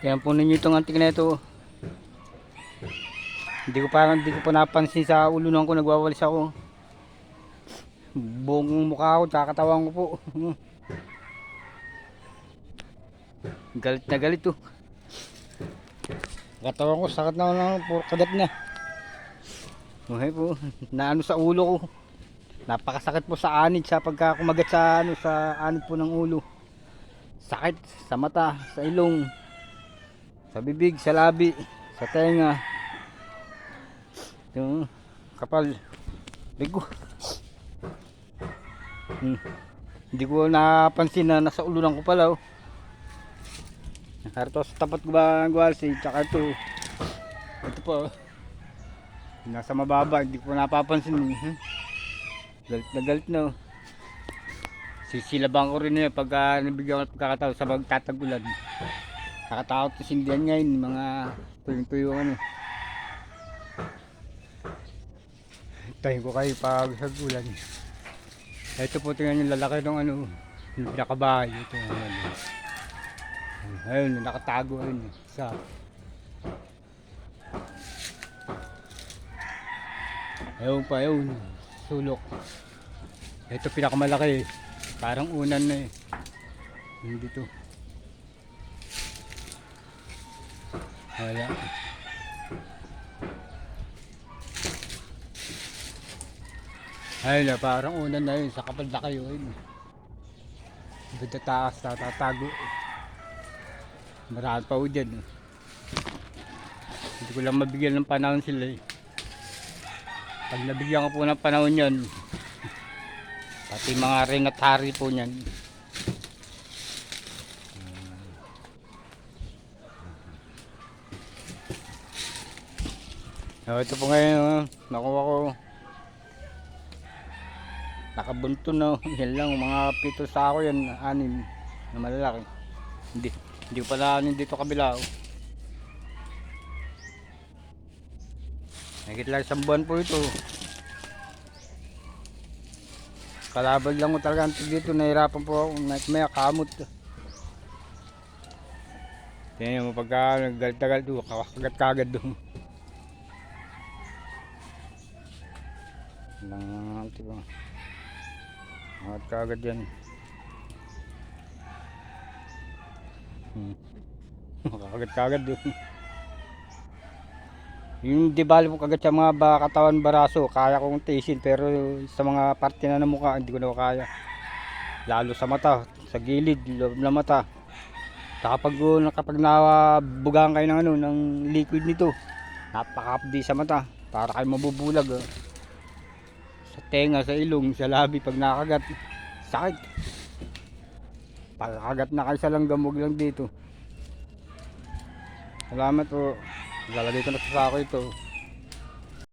Tingnan po ninyo itong antik na ito. Hindi ko pa hindi ko pa napansin sa ulo nung ko nagwawalis ako. Buong mukha ko, tsaka katawan ko po. galit na galit to. Katawan ko, sakit na na, puro kagat na. Okay po, naano sa ulo ko. Napakasakit po sa anid sa pagka kumagat sa ano sa anid po ng ulo. Sakit sa mata, sa ilong, sa bibig, sa labi, sa tenga. Yung kapal. Bigo. Hmm. Hindi ko napansin na nasa ulunan ko pala oh. Nakarito sa tapat ko ba ang gwalsi, tsaka ito. Ito po. oh. Nasa mababa, hindi ko napapansin. eh. Hmm. Galit na galit na oh. Sisilabang ko rin yun pagka nabigyan ko ng pagkakataon sa magtatagulan. Nakatakot sa sindihan ngayon, mga tuyong-tuyo ano. Tayo ko kayo pag hagulan. Ito po tingnan yung lalaki ng ano, yung pinakabahay. Ito yung ano. Ayun, nakatago ayun. Sa Ayun pa, ayun. Sulok. Ito pinakamalaki. Parang unan na eh. Hindi to. Wala. Ayun na, parang unan na yun. Sa kapal na kayo. Ayun. Bida taas, tatatago. Marami pa ho dyan. eh. Hindi ko lang mabigyan ng panahon sila eh. Pag nabigyan ko po ng panahon yan, pati mga ring at hari po niyan. Oh, ito po ngayon, oh. nakuha ko. Nakabunto na, oh. yan lang, mga pito sa ako yan, anim, na malalaki. Hindi, hindi ko pala anim dito kabila. Oh. Nakikita lang isang buwan po ito. Kalaban lang ko talaga dito, nahirapan po ako, may kamot. Tingnan mo pagka naggalit-galit doon, kakagat kagad doon. Nang tipo. Kagat kagad yan. Hmm. Kakagat kagad doon. Yung di bali po kagat sa mga ba, katawan baraso, kaya kong tiisin pero sa mga parte na ng mukha hindi ko na kaya. Lalo sa mata, sa gilid, loob ng mata. Saka pag, kapag nabugaan kayo ng ano, ng liquid nito, napakapdi sa mata, para kayo mabubulag. Oh. Tenga, sa ilong, sa labi, pag nakagat, sakit. Pagkagat na kayo sa langgamog lang dito. Salamat po. Lalagay ko na sa sako ito.